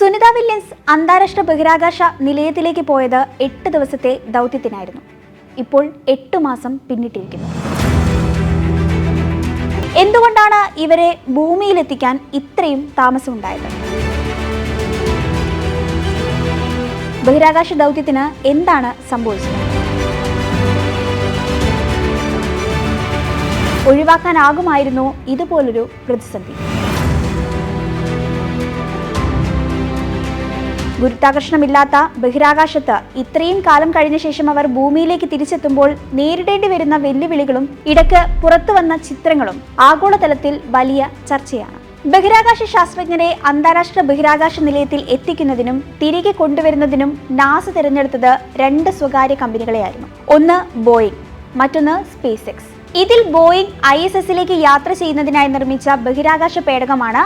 Sunitha Williams അന്താരാഷ്ട്ര ബഹിരാകാശ നിലയത്തിലേക്ക് പോയത് എട്ട് ദിവസത്തെ ദൗത്യത്തിനായിരുന്നു. ഇപ്പോൾ എട്ട് മാസം പിന്നിട്ടിരിക്കുന്നു. എന്തുകൊണ്ടാണ് ഇവരെ ഭൂമിയിലെത്തിക്കാൻ ഇത്രയും താമസമുണ്ടായത്? ബഹിരാകാശ ദൗത്യത്തിന് എന്താണ് സംഭവിച്ചത്? ഒഴിവാക്കാനാകുമായിരുന്നു ഇതുപോലൊരു പ്രതിസന്ധി. ഗുരുത്വാകർഷണമില്ലാത്ത ബഹിരാകാശത്ത് ഇത്രയും കാലം കഴിഞ്ഞ ശേഷം അവർ ഭൂമിയിലേക്ക് തിരിച്ചെത്തുമ്പോൾ നേരിടേണ്ടി വരുന്ന വെല്ലുവിളികളും ഇടയ്ക്ക് പുറത്തു വന്ന ചിത്രങ്ങളും ആഗോളതലത്തിൽ വലിയ ചർച്ചയാണ്. ബഹിരാകാശ ശാസ്ത്രജ്ഞരെ അന്താരാഷ്ട്ര ബഹിരാകാശ നിലയത്തിൽ എത്തിക്കുന്നതിനും തിരികെ കൊണ്ടുവരുന്നതിനും നാസ തിരഞ്ഞെടുത്തത് രണ്ട് സ്വകാര്യ കമ്പനികളെയായിരുന്നു. ഒന്ന് ബോയിങ് മറ്റൊന്ന് സ്പേസ് എക്സ് ഇതിൽ ബോയിങ് ഐ എസ് എസിലേക്ക് യാത്ര ചെയ്യുന്നതിനായി നിർമ്മിച്ച ബഹിരാകാശ പേടകമാണ്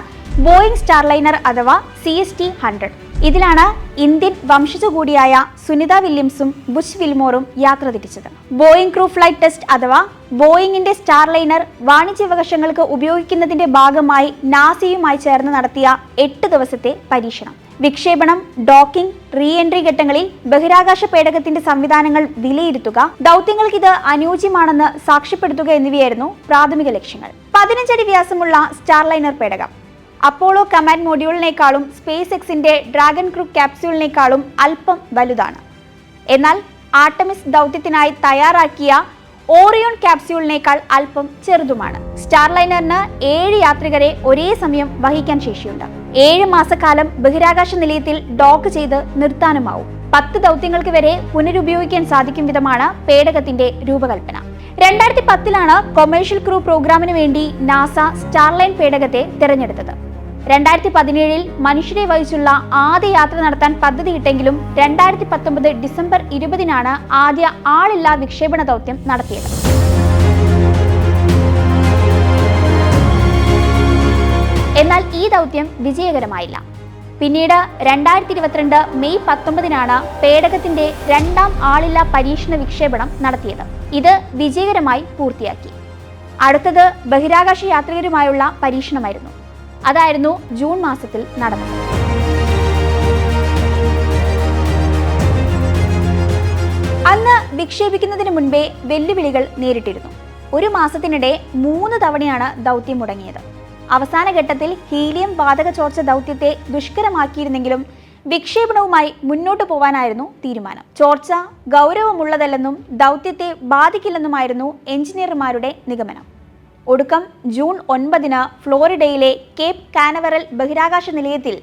ബോയിങ് സ്റ്റാർലൈനർ അഥവാ സി എസ് ടി ഹൺഡ്രഡ്. ഇതിലാണ് ഇന്ത്യൻ വംശജ കൂടിയായ സുനിത വില്യംസും ബുഷ് വിൽമോറും യാത്ര തിരിച്ചത്. ബോയിങ് ക്രൂ ഫ്ലൈറ്റ് ടെസ്റ്റ് അഥവാ ബോയിങ്ങിന്റെ സ്റ്റാർലൈനർ വാണിജ്യവകാശങ്ങൾക്ക് ഉപയോഗിക്കുന്നതിന്റെ ഭാഗമായി നാസയുമായി ചേർന്ന് നടത്തിയ എട്ട് ദിവസത്തെ പരീക്ഷണം. വിക്ഷേപണം ഡോക്കിംഗ് റീ എൻട്രി ഘട്ടങ്ങളിൽ ബഹിരാകാശ പേടകത്തിന്റെ സംവിധാനങ്ങൾ വിലയിരുത്തുക ദൗത്യങ്ങൾക്ക് ഇത് അനുയോജ്യമാണെന്ന് സാക്ഷ്യപ്പെടുത്തുക എന്നിവയായിരുന്നു പ്രാഥമിക ലക്ഷ്യങ്ങൾ. പതിനഞ്ചടി വ്യാസമുള്ള സ്റ്റാർലൈനർ പേടകം. അപ്പോളോ കമാൻഡ് മൊഡ്യൂളിനേക്കാളും സ്പേസ് എക്സിന്റെ ഡ്രാഗൺ ക്രൂ ക്യാപ്സ്യൂളിനേക്കാളും അല്പം വലുതാണ്. എന്നാൽ ആർട്ടമിസ് ദൗത്യത്തിനായി തയ്യാറാക്കിയ ഓറിയോൺ ക്യാപ്സ്യൂളിനേക്കാൾ അല്പം ചെറുതുമാണ്. സ്റ്റാർലൈനറിന് ഏഴ് യാത്രികരെ ഒരേ സമയം വഹിക്കാൻ ശേഷിയുണ്ട്. ഏഴ് മാസക്കാലം ബഹിരാകാശ നിലയത്തിൽ ഡോക്ക് ചെയ്ത് നിർത്താനുമാവും. പത്ത് ദൗത്യങ്ങൾക്ക് വരെ പുനരുപയോഗിക്കാൻ സാധിക്കും വിധമാണ് പേടകത്തിന്റെ രൂപകൽപ്പന. രണ്ടായിരത്തി പത്തിലാണ് കൊമേഴ്ഷ്യൽ ക്രൂ പ്രോഗ്രാമിന് വേണ്ടി നാസ സ്റ്റാർലൈൻ പേടകത്തെ തിരഞ്ഞെടുത്തത്. രണ്ടായിരത്തി പതിനേഴിൽ മനുഷ്യരെ വഹിച്ചുള്ള ആദ്യ യാത്ര നടത്താൻ പദ്ധതിയിട്ടെങ്കിലും രണ്ടായിരത്തി പത്തൊമ്പത് ഡിസംബർ ഇരുപതിനാണ് ആദ്യ ആളില്ലാ വിക്ഷേപണ ദൗത്യം നടത്തിയത്. എന്നാൽ ഈ ദൗത്യം വിജയകരമായില്ല. പിന്നീട് രണ്ടായിരത്തി ഇരുപത്തിരണ്ട് മെയ് പത്തൊമ്പതിനാണ് പേടകത്തിന്റെ രണ്ടാം ആളില്ലാ പരീക്ഷണ വിക്ഷേപണം നടത്തിയത്. ഇത് വിജയകരമായി പൂർത്തിയാക്കി. അടുത്തത് ബഹിരാകാശ യാത്രികരുമായുള്ള പരീക്ഷണമായിരുന്നു. അതായിരുന്നു ജൂൺ മാസത്തിൽ നടന്നത്. അന്ന് വിക്ഷേപിക്കുന്നതിന് മുൻപേ വെല്ലുവിളികൾ നേരിട്ടിരുന്നു. ഒരു മാസത്തിനിടെ മൂന്ന് തവണയാണ് ദൗത്യം മുടങ്ങിയത്. അവസാന ഘട്ടത്തിൽ ഹീലിയം വാതക ചോർച്ച ദൗത്യത്തെ ദുഷ്കരമാക്കിയിരുന്നെങ്കിലും വിക്ഷേപണവുമായി മുന്നോട്ടു പോവാനായിരുന്നു തീരുമാനം. ചോർച്ച ഗൗരവമുള്ളതല്ലെന്നും ദൗത്യത്തെ ബാധിക്കില്ലെന്നുമായിരുന്നു എഞ്ചിനീയർമാരുടെ നിഗമനം. ഒടുക്കം ജൂൺ ഒൻപതിന് ഫ്ലോറിഡയിലെ കേപ് കാനവറൽ ബഹിരാകാശ നിലയത്തിൽ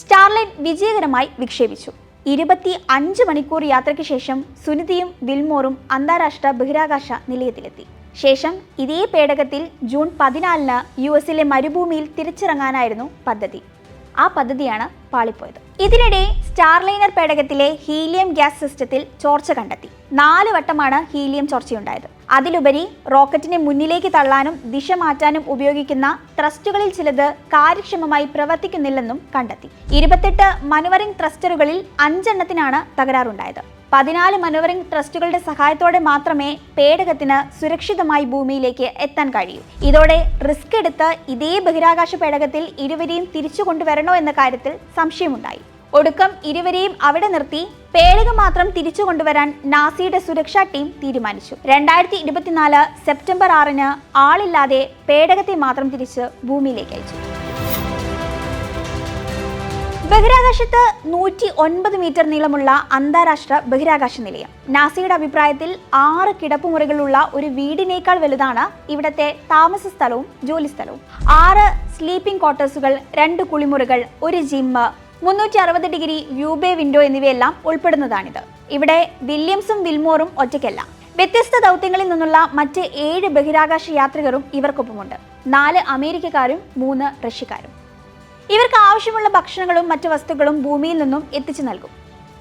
സ്റ്റാർലൈറ്റ് വിജയകരമായി വിക്ഷേപിച്ചു. ഇരുപത്തി അഞ്ച് മണിക്കൂർ യാത്രയ്ക്ക് ശേഷം സുനിതിയും വിൽമോറും അന്താരാഷ്ട്ര ബഹിരാകാശ നിലയത്തിലെത്തി. ശേഷം ഇതേ പേടകത്തിൽ ജൂൺ പതിനാലിന് യു എസിലെ മരുഭൂമിയിൽ തിരിച്ചിറങ്ങാനായിരുന്നു പദ്ധതി. ആ പദ്ധതിയാണ് പാളിപ്പോയത്. ഇതിനിടെ സ്റ്റാർലൈനർ പേടകത്തിലെ ഹീലിയം ഗ്യാസ് സിസ്റ്റത്തിൽ ചോർച്ച കണ്ടെത്തി. നാല് വട്ടമാണ് ഹീലിയം ചോർച്ചയുണ്ടായത്. അതിലുപരി റോക്കറ്റിനെ മുന്നിലേക്ക് തള്ളാനും ദിശ മാറ്റാനും ഉപയോഗിക്കുന്ന ത്രസ്റ്ററുകളിൽ ചിലത് കാര്യക്ഷമമായി പ്രവർത്തിക്കുന്നില്ലെന്നും കണ്ടെത്തി. ഇരുപത്തെട്ട് മനുവറിംഗ് ത്രസ്റ്ററുകളിൽ അഞ്ചെണ്ണത്തിനാണ് തകരാറുണ്ടായത്. പതിനാല് മനുവറിംഗ് ട്രസ്റ്റുകളുടെ സഹായത്തോടെ മാത്രമേ പേടകത്തിന് സുരക്ഷിതമായി ഭൂമിയിലേക്ക് എത്താൻ കഴിയൂ. ഇതോടെ റിസ്ക് എടുത്ത് ഇതേ ബഹിരാകാശ പേടകത്തിൽ ഇരുവരെയും തിരിച്ചു കൊണ്ടുവരണോ എന്ന കാര്യത്തിൽ സംശയമുണ്ടായി. ഒടുക്കം ഇരുവരെയും അവിടെ നിർത്തി പേടക മാത്രം തിരിച്ചു കൊണ്ടുവരാൻ നാസിയുടെ സുരക്ഷാ ടീം തീരുമാനിച്ചു. രണ്ടായിരത്തി ഇരുപത്തിനാല് സെപ്റ്റംബർ ആറിന് ആളില്ലാതെ പേടകത്തെ മാത്രം തിരിച്ച് ഭൂമിയിലേക്ക് അയച്ചു. ബഹിരാകാശത്ത് നൂറ്റി ഒൻപത് മീറ്റർ നീളമുള്ള അന്താരാഷ്ട്ര ബഹിരാകാശ നിലയം. നാസയുടെ അഭിപ്രായത്തിൽ ആറ് കിടപ്പുമുറികളുള്ള ഒരു വീടിനേക്കാൾ വലുതാണ് ഇവിടത്തെ താമസ സ്ഥലവും ജോലി സ്ഥലവും. ആറ് സ്ലീപ്പിംഗ് ക്വാർട്ടേഴ്സുകൾ രണ്ട് കുളിമുറികൾ ഒരു ജിമ്മ് മുന്നൂറ്റി അറുപത് ഡിഗ്രി വ്യൂബേ വിൻഡോ എന്നിവയെല്ലാം ഉൾപ്പെടുന്നതാണിത്. ഇവിടെ വില്യംസും വിൽമോറും ഒറ്റയ്ക്കല്ല. വ്യത്യസ്ത ദൗത്യങ്ങളിൽ നിന്നുള്ള മറ്റ് ഏഴ് ബഹിരാകാശ യാത്രികരും ഇവർക്കൊപ്പമുണ്ട്. നാല് അമേരിക്കക്കാരും മൂന്ന് റഷ്യക്കാരും. ഇവർക്ക് ആവശ്യമുള്ള ഭക്ഷണങ്ങളും മറ്റു വസ്തുക്കളും ഭൂമിയിൽ നിന്നും എത്തിച്ചു നൽകും.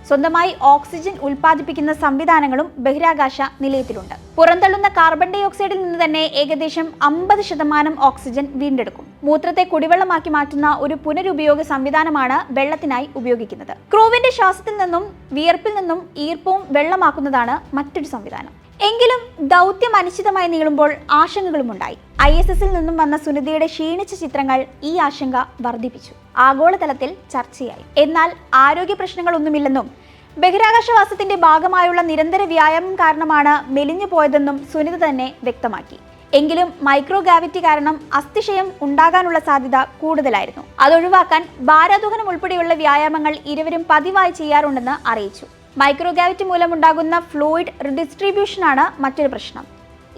സ്വന്തമായി ഓക്സിജൻ ഉൽപ്പാദിപ്പിക്കുന്ന സംവിധാനങ്ങളും ബഹിരാകാശ നിലയത്തിലുണ്ട്. പുറന്തള്ളുന്ന കാർബൺ ഡൈ ഓക്സൈഡിൽ നിന്ന് തന്നെ ഏകദേശം അമ്പത് ശതമാനം ഓക്സിജൻ വീണ്ടെടുക്കും. മൂത്രത്തെ കുടിവെള്ളമാക്കി മാറ്റുന്ന ഒരു പുനരുപയോഗ സംവിധാനമാണ് വെള്ളത്തിനായി ഉപയോഗിക്കുന്നത്. ക്രൂവിന്റെ ശ്വാസത്തിൽ നിന്നും വിയർപ്പിൽ നിന്നും ഈർപ്പവും വെള്ളമാക്കുന്നതാണ് മറ്റൊരു സംവിധാനം. എങ്കിലും ദൗത്യം അനിശ്ചിതമായി നീളുമ്പോൾ ആശങ്കകളുമുണ്ടായി. ഐ എസ് എസിൽ നിന്നും വന്ന സുനിതയുടെ ക്ഷീണിച്ച ചിത്രങ്ങൾ ഈ ആശങ്ക വർദ്ധിപ്പിച്ചു. ആഗോളതലത്തിൽ ചർച്ചയായി. എന്നാൽ ആരോഗ്യ പ്രശ്നങ്ങളൊന്നുമില്ലെന്നും ബഹിരാകാശവാസത്തിന്റെ ഭാഗമായുള്ള നിരന്തര വ്യായാമം കാരണമാണ് മെലിഞ്ഞു പോയതെന്നും സുനിത തന്നെ വ്യക്തമാക്കി. എങ്കിലും മൈക്രോ ഗ്രാവിറ്റി കാരണം അസ്ഥിശയം ഉണ്ടാകാനുള്ള സാധ്യത കൂടുതലായിരുന്നു. അതൊഴിവാക്കാൻ ഭാരാദോഹനം ഉൾപ്പെടെയുള്ള വ്യായാമങ്ങൾ ഇരുവരും പതിവായി ചെയ്യാറുണ്ടെന്ന് അറിയിച്ചു. മൈക്രോ ഗ്രാവിറ്റി മൂലമുണ്ടാകുന്ന ഫ്ലൂയിഡ് റിഡിസ്ട്രിബ്യൂഷനാണ് മറ്റൊരു പ്രശ്നം.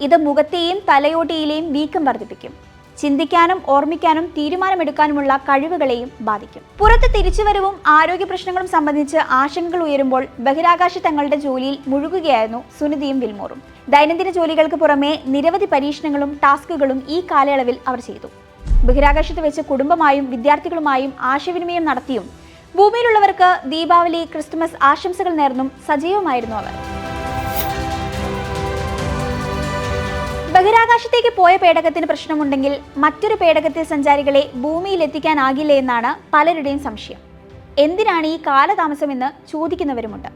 ഇത് മുഖത്തെയും തലയോട്ടിയിലെയും വീക്കം വർദ്ധിപ്പിക്കും. ചിന്തിക്കാനും ഓർമ്മിക്കാനും തീരുമാനമെടുക്കാനുമുള്ള കഴിവുകളെയും ബാധിക്കും. പുറത്ത് തിരിച്ചുവരവും ആരോഗ്യ പ്രശ്നങ്ങളും സംബന്ധിച്ച് ആശങ്കകൾ ഉയരുമ്പോൾ ബഹിരാകാശ തങ്ങളുടെ ജോലിയിൽ മുഴുകുകയായിരുന്നു സുനിതിയും വിൽമോറും. ദൈനംദിന ജോലികൾക്ക് പുറമെ നിരവധി പരീക്ഷണങ്ങളും ടാസ്കുകളും ഈ കാലയളവിൽ അവർ ചെയ്തു. ബഹിരാകാശത്ത് വെച്ച് കുടുംബമായും വിദ്യാർത്ഥികളുമായും ആശയവിനിമയം നടത്തിയും ഭൂമിയിലുള്ളവർക്ക് ദീപാവലി ക്രിസ്തുമസ് ആശംസകൾ നേർന്നും സജീവമായിരുന്നു അവർ. ബഹിരാകാശത്തേക്ക് പോയ പേടകത്തിന് പ്രശ്നമുണ്ടെങ്കിൽ മറ്റൊരു പേടകത്തിൽ സഞ്ചാരികളെ ഭൂമിയിൽ എത്തിക്കാനാകില്ല എന്നാണ് പലരുടെയും സംശയം. എന്തിനാണ് ഈ കാലതാമസമെന്ന് ചോദിക്കുന്നവരുമുണ്ട്.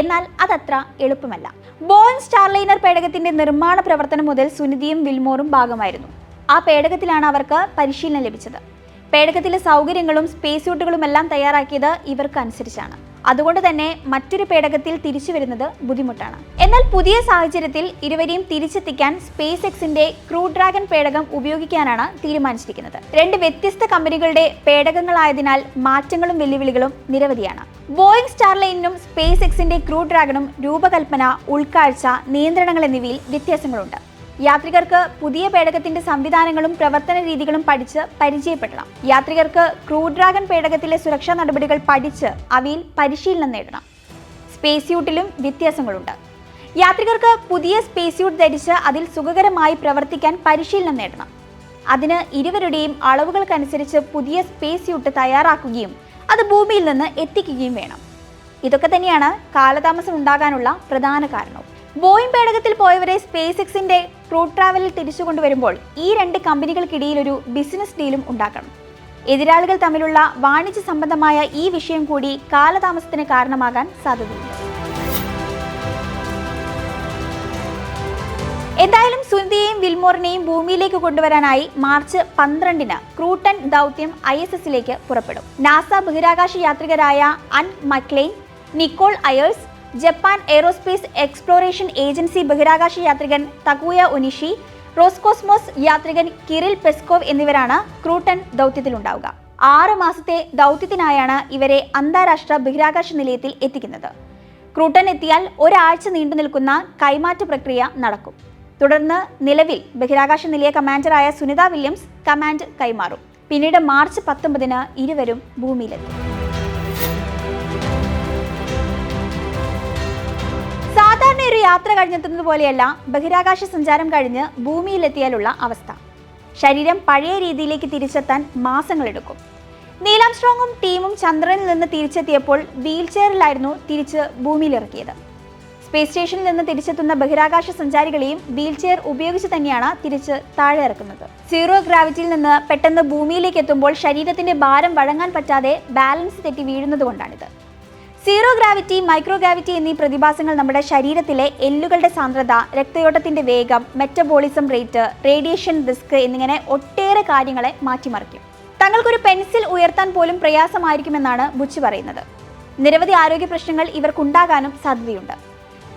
എന്നാൽ അതത്ര എളുപ്പമല്ല. ബോൺ സ്റ്റാർലൈനർ പേടകത്തിന്റെ നിർമ്മാണ പ്രവർത്തനം മുതൽ സുനിധിയും വിൽമോറും ഭാഗമായിരുന്നു. ആ പേടകത്തിലാണ് അവർക്ക് പരിശീലനം ലഭിച്ചത്. പേടകത്തിലെ സൗകര്യങ്ങളും സ്പേസ് സ്യൂട്ടുകളും എല്ലാം തയ്യാറാക്കിയത് ഇവർക്ക് അനുസരിച്ചാണ് അതുകൊണ്ട് തന്നെ മറ്റൊരു പേടകത്തിൽ തിരിച്ചു വരുന്നത് ബുദ്ധിമുട്ടാണ്. എന്നാൽ പുതിയ സാഹചര്യത്തിൽ ഇരുവരെയും തിരിച്ചെത്തിക്കാൻ സ്പേസ് എക്സിന്റെ ക്രൂ ഡ്രാഗൺ പേടകം ഉപയോഗിക്കാനാണ് തീരുമാനിച്ചിരിക്കുന്നത്. രണ്ട് വ്യത്യസ്ത കമ്പനികളുടെ പേടകങ്ങളായതിനാൽ മാറ്റങ്ങളും വെല്ലുവിളികളും നിരവധിയാണ്. ബോയിങ് സ്റ്റാർലൈനിനും സ്പേസ് എക്സിന്റെ ക്രൂ ഡ്രാഗണും രൂപകൽപ്പന ഉൾക്കാഴ്ച നിയന്ത്രണങ്ങൾ എന്നിവയിൽ വ്യത്യാസങ്ങളുണ്ട്. യാത്രികർക്ക് പുതിയ പേടകത്തിന്റെ സംവിധാനങ്ങളും പ്രവർത്തന രീതികളും പഠിച്ച് പരിചയപ്പെടണം. യാത്രികർക്ക് ക്രൂ ഡ്രാഗൺ പേടകത്തിലെ സുരക്ഷാ നടപടികൾ പഠിച്ച് അവയിൽ പരിശീലനം നേടണം. സ്പേസ് സ്യൂട്ടിലും വ്യത്യാസങ്ങളുണ്ട്. യാത്രികർക്ക് പുതിയ സ്പേസ് സ്യൂട്ട് ധരിച്ച് അതിൽ സുഖകരമായി പ്രവർത്തിക്കാൻ പരിശീലനം നേടണം. അതിന് ഇരുവരുടെയും അളവുകൾക്കനുസരിച്ച് പുതിയ സ്പേസ് സ്യൂട്ട് തയ്യാറാക്കുകയും അത് ഭൂമിയിൽ നിന്ന് എത്തിക്കുകയും വേണം. ഇതൊക്കെ തന്നെയാണ് കാലതാമസം ഉണ്ടാകാനുള്ള പ്രധാന കാരണവും. ബോയിങ് പേടകത്തിൽ പോയവരെ സ്പേസ് എക്സിന്റെ ക്രൂ ട്രാവലിൽ തിരിച്ചു കൊണ്ടുവരുമ്പോൾ ഈ രണ്ട് കമ്പനികൾക്കിടയിൽ ഒരു ബിസിനസ് ഡീലും ഉണ്ടാക്കണം. എതിരാളികൾ തമ്മിലുള്ള വാണിജ്യ സംബന്ധമായ ഈ വിഷയം കൂടി കാലതാമസത്തിന് കാരണമാകാൻ സാധ്യതയുണ്ട്. എന്തായാലും സുനിതയെയും വിൽമോറിനെയും ഭൂമിയിലേക്ക് കൊണ്ടുവരാനായി മാർച്ച് പന്ത്രണ്ടിന് ക്രൂട്ടൺ ദൗത്യം ഐ എസ് എസിലേക്ക് പുറപ്പെടും. നാസ ബഹിരാകാശ യാത്രികരായ Anne McClain Nicole Ayers Japan Aerospace Exploration Agency ബഹിരാകാശ യാത്രികൻ തകുയ ഒനിഷി റോസ്കോസ്മോസ് യാത്രികൻ കിറിൽ പെസ്കോവ് എന്നിവരാണ് ക്രൂട്ടൺ ദൗത്യത്തിലുണ്ടാവുക. ആറ് മാസത്തെ ദൗത്യത്തിനായാണ് ഇവരെ അന്താരാഷ്ട്ര ബഹിരാകാശ നിലയത്തിൽ എത്തിക്കുന്നത്. ക്രൂട്ടൺ എത്തിയാൽ ഒരാഴ്ച നീണ്ടു നിൽക്കുന്ന കൈമാറ്റ പ്രക്രിയ നടക്കും. തുടർന്ന് നിലവിൽ ബഹിരാകാശ നിലയ കമാൻഡറായ സുനിത വില്യംസ് കമാൻഡ് കൈമാറും. പിന്നീട് മാർച്ച് പത്തൊമ്പതിന് ഇരുവരും ഭൂമിയിലെത്തി. ഒരു യാത്ര കഴിഞ്ഞെത്തുന്നത് പോലെയല്ല ബഹിരാകാശ സഞ്ചാരം കഴിഞ്ഞ് ഭൂമിയിലെത്തിയാലുള്ള അവസ്ഥ. ശരീരം പഴയ രീതിയിലേക്ക് തിരിച്ചെത്താൻ മാസങ്ങളെടുക്കും. നീലാം സ്ട്രോങ്ങും ടീമും ചന്ദ്രനിൽ നിന്ന് തിരിച്ചെത്തിയപ്പോൾ വീൽ ചെയറിലായിരുന്നു തിരിച്ച് ഭൂമിയിലിറക്കിയത്. സ്പേസ് സ്റ്റേഷനിൽ നിന്ന് തിരിച്ചെത്തുന്ന ബഹിരാകാശ സഞ്ചാരികളെയും വീൽ ചെയർ ഉപയോഗിച്ച് തന്നെയാണ് തിരിച്ച് താഴെ ഇറക്കുന്നത്. സീറോ ഗ്രാവിറ്റിയിൽ നിന്ന് പെട്ടെന്ന് ഭൂമിയിലേക്ക് എത്തുമ്പോൾ ശരീരത്തിന്റെ ഭാരം വഴങ്ങാൻ പറ്റാതെ ബാലൻസ് തെറ്റി വീഴുന്നത് കൊണ്ടാണിത്. സീറോ ഗ്രാവിറ്റി മൈക്രോ ഗ്രാവിറ്റി എന്നീ പ്രതിഭാസങ്ങൾ നമ്മുടെ ശരീരത്തിലെ എല്ലുകളുടെ സാന്ദ്രത രക്തയോട്ടത്തിന്റെ വേഗം മെറ്റബോളിസം റേറ്റ് റേഡിയേഷൻ റിസ്ക് എന്നിങ്ങനെ ഒട്ടേറെ കാര്യങ്ങളെ മാറ്റിമറിക്കും. തങ്ങൾക്കൊരു പെൻസിൽ ഉയർത്താൻ പോലും പ്രയാസമായിരിക്കുമെന്നാണ് ബുച്ചി പറയുന്നത്. നിരവധി ആരോഗ്യ പ്രശ്നങ്ങൾ ഇവർക്കുണ്ടാകാനും സാധ്യതയുണ്ട്.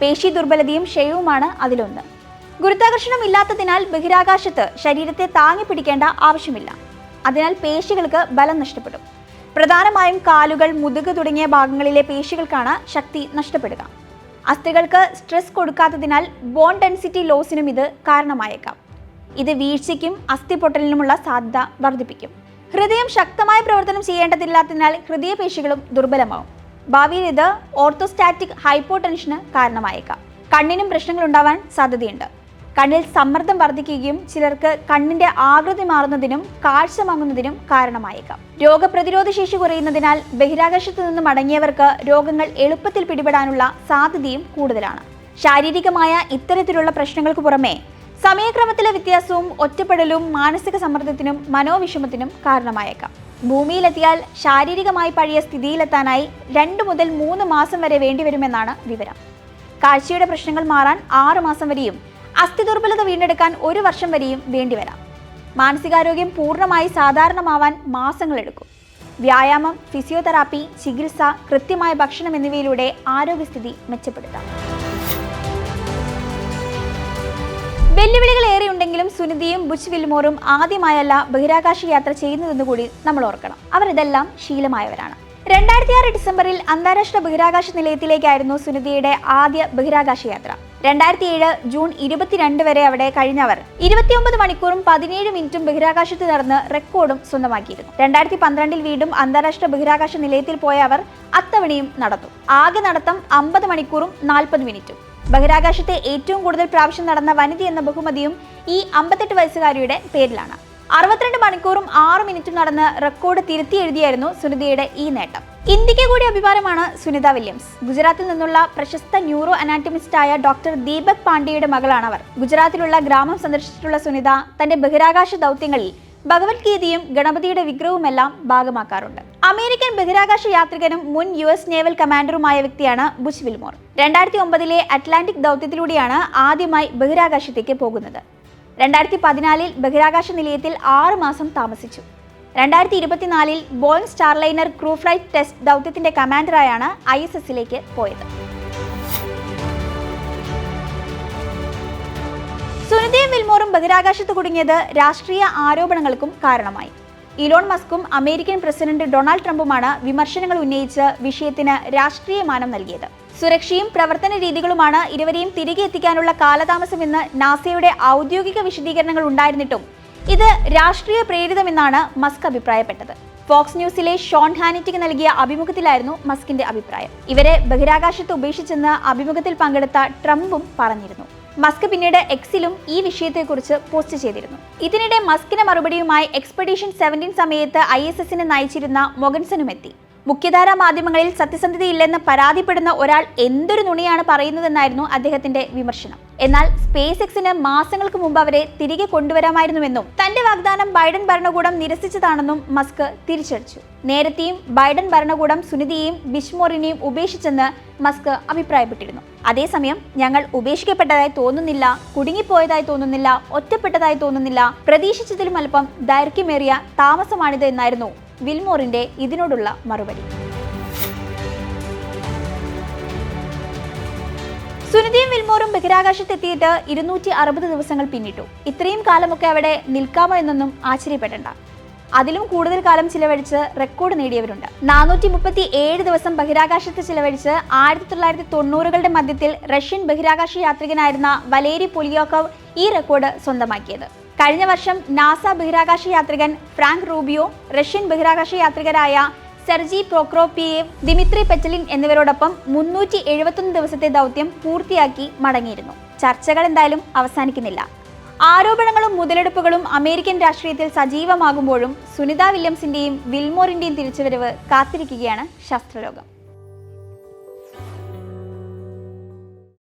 പേശി ദുർബലതയും ക്ഷയവുമാണ് അതിലൊന്ന്. ഗുരുത്വാകർഷണം ഇല്ലാത്തതിനാൽ ബഹിരാകാശത്ത് ശരീരത്തെ താങ്ങി പിടിക്കേണ്ട ആവശ്യമില്ല. അതിനാൽ പേശികൾക്ക് ബലം നഷ്ടപ്പെടും. പ്രധാനമായും കാലുകൾ മുതുക് തുടങ്ങിയ ഭാഗങ്ങളിലെ പേശികൾക്കാണ് ശക്തി നഷ്ടപ്പെടുക. അസ്ഥികൾക്ക് സ്ട്രെസ് കൊടുക്കാത്തതിനാൽ ബോൺ ഡെൻസിറ്റി ലോസിനും ഇത് കാരണമായേക്കാം. ഇത് വീഴ്ചയ്ക്കും അസ്ഥിപൊട്ടലിനുമുള്ള സാധ്യത വർദ്ധിപ്പിക്കും. ഹൃദയം ശക്തമായ പ്രവർത്തനം ചെയ്യേണ്ടതില്ലാത്തതിനാൽ ഹൃദയപേശികളും ദുർബലമാവും. ഭാവിയിൽ ഇത് ഓർത്തോസ്റ്റാറ്റിക് ഹൈപ്പോടെൻഷന് കാരണമായേക്കാം. കണ്ണിനും പ്രശ്നങ്ങൾ ഉണ്ടാവാൻ സാധ്യതയുണ്ട്. കണ്ണിൽ സമ്മർദ്ദം വർദ്ധിക്കുകയും ചിലർക്ക് കണ്ണിന്റെ ആകൃതി മാറുന്നതിനും കാഴ്ച മങ്ങുന്നതിനും കാരണമായേക്കാം. രോഗപ്രതിരോധ ശേഷി കുറയുന്നതിനാൽ ബഹിരാകാശത്തു നിന്ന് മടങ്ങിയവർക്ക് രോഗങ്ങൾ എളുപ്പത്തിൽ പിടിപെടാനുള്ള സാധ്യതയും കൂടുതലാണ്. ശാരീരികമായ ഇത്തരത്തിലുള്ള പ്രശ്നങ്ങൾക്ക് പുറമെ സമയക്രമത്തിലെ വ്യത്യാസവും ഒറ്റപ്പെടലും മാനസിക സമ്മർദ്ദത്തിനും മനോവിഷമത്തിനും കാരണമായേക്കാം. ഭൂമിയിലെത്തിയാൽ ശാരീരികമായി പഴയ സ്ഥിതിയിലെത്താനായി രണ്ട് മുതൽ മൂന്ന് മാസം വരെ വേണ്ടിവരുമെന്നാണ് വിവരം. കാഴ്ചയുടെ പ്രശ്നങ്ങൾ മാറാൻ ആറ് മാസം വരെയും അസ്ഥി ദുർബലത വീണ്ടെടുക്കാൻ ഒരു വർഷം വരെയും വേണ്ടിവരാം മാനസികാരോഗ്യം പൂർണമായി സാധാരണമാവാൻ മാസങ്ങളെടുക്കും വ്യായാമം ഫിസിയോതെറാപ്പി ചികിത്സ കൃത്യമായ ഭക്ഷണം എന്നിവയിലൂടെ ആരോഗ്യസ്ഥിതി മെച്ചപ്പെടുത്താം. വെല്ലുവിളികൾ ഏറെയുണ്ടെങ്കിലും സുനിധിയും ബുച്ച് വിൽമോറും ആദ്യമായല്ല ബഹിരാകാശ യാത്ര ചെയ്യുന്നതെന്ന് കൂടി നമ്മൾ ഓർക്കണം. അവരിതെല്ലാം ശീലമായവരാണ്. രണ്ടായിരത്തി ആറ് ഡിസംബറിൽ അന്താരാഷ്ട്ര ബഹിരാകാശ നിലയത്തിലേക്കായിരുന്നു സുനിതിയുടെ ആദ്യ ബഹിരാകാശ യാത്ര. രണ്ടായിരത്തി ഏഴ് ജൂൺ ഇരുപത്തിരണ്ട് വരെ അവിടെ കഴിഞ്ഞവർ. ഇരുപത്തിയൊമ്പത് മണിക്കൂറും പതിനേഴ് മിനിറ്റും ബഹിരാകാശത്ത് നടന്ന് റെക്കോർഡും സ്വന്തമാക്കിയിരുന്നു. രണ്ടായിരത്തി പന്ത്രണ്ടിൽ വീണ്ടും അന്താരാഷ്ട്ര ബഹിരാകാശ നിലയത്തിൽ പോയ അവർ അത്തവണയും നടന്നു. ആകെ നടത്തം അമ്പത് മണിക്കൂറും നാൽപ്പത് മിനിറ്റും. ബഹിരാകാശത്തെ ഏറ്റവും കൂടുതൽ പ്രാവശ്യം നടന്ന വനിത എന്ന ബഹുമതിയും ഈ അമ്പത്തെട്ട് വയസ്സുകാരിയുടെ പേരിലാണ്. അറുപത്തിരണ്ട് മണിക്കൂറും ആറ് മിനിറ്റും നടന്ന് റെക്കോർഡ് തിരുത്തി എഴുതിയായിരുന്നു സുനിതയുടെ ഈ നേട്ടം. ഇന്ത്യയ്ക്ക് കൂടി അഭിമാനമാണ് സുനിത വില്യംസ്. ഗുജറാത്തിൽ നിന്നുള്ള പ്രശസ്ത ന്യൂറോ അനാറ്റമിസ്റ്റായ ഡോക്ടർ ദീപക് പാണ്ഡെയുടെ മകളാണ് അവർ. ഗുജറാത്തിലുള്ള ഗ്രാമം സന്ദർശിച്ചിട്ടുള്ള സുനിത തന്റെ ബഹിരാകാശ ദൗത്യങ്ങളിൽ ഭഗവത്ഗീതയും ഗണപതിയുടെ വിഗ്രഹവുമെല്ലാം ഭാഗമാക്കാറുണ്ട്. അമേരിക്കൻ ബഹിരാകാശ യാത്രികനും മുൻ യു എസ് നേവൽ കമാൻഡറുമായ വ്യക്തിയാണ് ബുഷ് വിൽമോർ. രണ്ടായിരത്തി ഒമ്പതിലെ അറ്റ്ലാന്റിക് ദൗത്യത്തിലൂടെയാണ് ആദ്യമായി ബഹിരാകാശത്തേക്ക് പോകുന്നത്. രണ്ടായിരത്തി പതിനാലിൽ ബഹിരാകാശ നിലയത്തിൽ ആറ് മാസം താമസിച്ചു. രണ്ടായിരത്തി ഇരുപത്തിനാലിൽ Boeing Starliner crew flight test ദൗത്യത്തിന്റെ കമാൻഡറായാണ് ഐ എസ് എസിലേക്ക് പോയത്. സുനിതയും വിൽമോറും ബഹിരാകാശത്ത് കുടുങ്ങിയത് രാഷ്ട്രീയ ആരോപണങ്ങൾക്കും കാരണമായി. ഇലോൺ മസ്കും അമേരിക്കൻ പ്രസിഡന്റ് ഡൊണാൾഡ് ട്രംപുമാണ് വിമർശനങ്ങൾ ഉന്നയിച്ച് വിഷയത്തിന് രാഷ്ട്രീയ മാനം നൽകിയത്. സുരക്ഷയും പ്രവർത്തന രീതികളുമാണ് ഇരുവരെയും തിരികെ എത്തിക്കാനുള്ള കാലതാമസമെന്ന് നാസയുടെ ഔദ്യോഗിക വിശദീകരണങ്ങൾ ഉണ്ടായിരുന്നിട്ടും ഇത് രാഷ്ട്രീയ പ്രേരിതമെന്നാണ് മസ്ക് അഭിപ്രായപ്പെട്ടത്. ഫോക്സ് ന്യൂസിലെ ഷോൺ ഹാനിറ്റിക്ക് നൽകിയ അഭിമുഖത്തിലായിരുന്നു മസ്കിന്റെ അഭിപ്രായം. ഇവരെ ബഹിരാകാശത്ത് ഉപേക്ഷിച്ചെന്ന് അഭിമുഖത്തിൽ പങ്കെടുത്ത ട്രംപും പറഞ്ഞിരുന്നു. മസ്ക് പിന്നീട് എക്സിലും ഈ വിഷയത്തെക്കുറിച്ച് പോസ്റ്റ് ചെയ്തിരുന്നു. ഇതിനിടെ മസ്കിന് മറുപടിയുമായി എക്സ്പെഡീഷൻ സെവന്റീൻ സമയത്ത് ഐ എസ് എസിനെ നയിച്ചിരുന്ന മൊഗൻസനും എത്തി. മുഖ്യധാരാ മാധ്യമങ്ങളിൽ സത്യസന്ധതയില്ലെന്ന് പരാതിപ്പെടുന്ന ഒരാൾ എന്തൊരു നുണിയാണ് പറയുന്നതെന്നായിരുന്നു അദ്ദേഹത്തിന്റെ വിമർശനം. എന്നാൽ സ്പേസ് എക്സിന് മാസങ്ങൾക്ക് മുമ്പ് അവരെ തിരികെ കൊണ്ടുവരാമായിരുന്നുവെന്നും തന്റെ വാഗ്ദാനം ബൈഡൻ ഭരണകൂടം നിരസിച്ചതാണെന്നും മസ്ക് തിരിച്ചടിച്ചു. നേരത്തെയും ബൈഡൻ ഭരണകൂടം സുനിതിയെയും ബിഷ്മോറിനെയും ഉപേക്ഷിച്ചെന്ന് മസ്ക് അഭിപ്രായപ്പെട്ടിരുന്നു. അതേസമയം ഞങ്ങൾ ഉപേക്ഷിക്കപ്പെട്ടതായി തോന്നുന്നില്ല കുടുങ്ങിപ്പോയതായി തോന്നുന്നില്ല ഒറ്റപ്പെട്ടതായി തോന്നുന്നില്ല പ്രതീക്ഷിച്ചതിലും അല്പം ദൈർഘ്യമേറിയ താമസമാണിത് എന്നായിരുന്നു വിൽമോറിന്റെ ഇതിനോടുള്ള മറുപടി. സുനിതയും വിൽമോറും ബഹിരാകാശത്തെത്തിയിട്ട് ഇരുന്നൂറ്റി അറുപത് ദിവസങ്ങൾ പിന്നിട്ടു. ഇത്രയും കാലമൊക്കെ അവിടെ നിൽക്കാമോ എന്നൊന്നും ആശ്ചര്യപ്പെടേണ്ട. അതിലും കൂടുതൽ കാലം ചിലവഴിച്ച് റെക്കോർഡ് നേടിയവരുണ്ട്. നാനൂറ്റി മുപ്പത്തി ഏഴ് ദിവസം ബഹിരാകാശത്ത് ചിലവഴിച്ച് ആയിരത്തി തൊള്ളായിരത്തി തൊണ്ണൂറുകളുടെ മധ്യത്തിൽ റഷ്യൻ ബഹിരാകാശ യാത്രികനായിരുന്ന വലേരി പൊലിയോക്കവ് ഈ റെക്കോർഡ് സ്വന്തമാക്കിയത്. കഴിഞ്ഞ വർഷം നാസ ബഹിരാകാശ യാത്രികൻ ഫ്രാങ്ക് റൂബിയോ റഷ്യൻ ബഹിരാകാശ യാത്രികരായ സെർജി പ്രോക്രോപിയേവ് ദിമിത്രി പെറ്റലിൻ എന്നിവരോടൊപ്പം മുന്നൂറ്റി എഴുപത്തൊന്ന് ദിവസത്തെ ദൗത്യം പൂർത്തിയാക്കി മടങ്ങിയിരുന്നു. ചർച്ചകൾ എന്തായാലും അവസാനിക്കുന്നില്ല. ആരോപണങ്ങളും മുതലെടുപ്പുകളും അമേരിക്കൻ രാഷ്ട്രീയത്തിൽ സജീവമാകുമ്പോഴും സുനിത വില്യംസിന്റെയും വിൽമോറിന്റെയും തിരിച്ചുവരവ് കാത്തിരിക്കുകയാണ് ശാസ്ത്രലോകം.